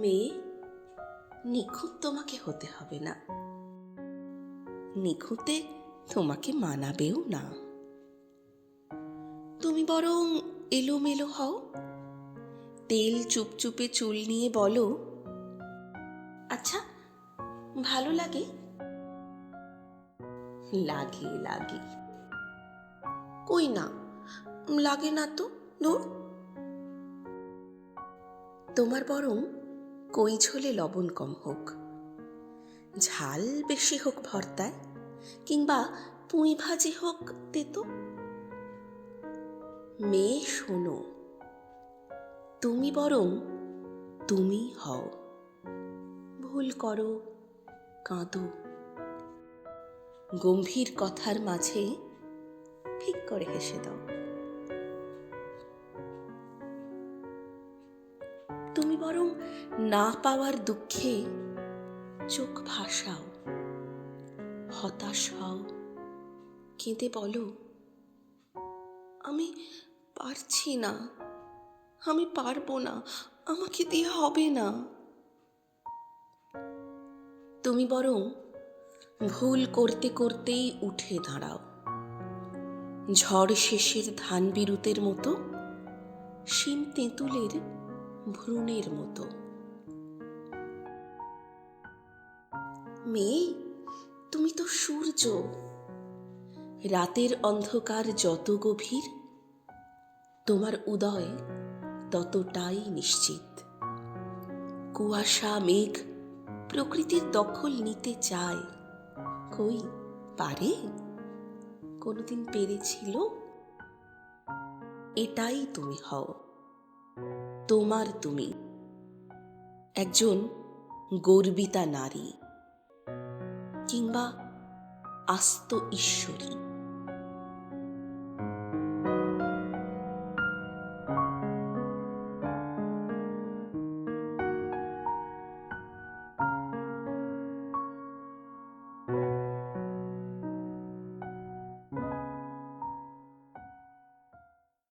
মেয়ে নিখুঁত তোমাকে হতে হবে না। নিখুঁতে তোমাকে মানাবেও না। তুমি বরং এলোমেলো হও। তেল চুপচুপে চুল নিয়ে বলো আচ্ছা ভালো লাগে? লাগে লাগে। কই না, লাগে না তো দূর তোমার বরং কই ঝোলে লবণ কম হোক। ঝাল বেশি হোক ভর্তায়, কিংবা পুঁই ভাজি হোক তেতো। মেয়ে, শোনো। তুমি বরং তুমি হও। ভুল করো, কাঁদো। গম্ভীর কথার মাঝে ঠিক করে হেসে দাও। বরং না পাওয়ার দুঃখে চোখ ভাসাও, হতাশ হও। কেঁদে বলো, আমি পারছি না, আমি পারব না, আমাকে দিয়ে হবে না। তুমি বরং ভুল করতে করতেই উঠে দাঁড়াও। ঝড় শেষের ধান বিরুতের মতো শিম তেঁতুলের ভ্রূণের মতো। মেয়ে, তুমি তো সূর্য। রাতের অন্ধকার যত গভীর, তোমার উদয় ততটাই নিশ্চিত। কুয়াশা, মেঘ, প্রকৃতির দখল নিতে চায়। কই, পারে? কোনোদিন পেরেছিল? এটাই তুমি হও। তোমার তুমি। একজন গর্বিতা নারী কিংবা আস্ত ঈশ্বরী।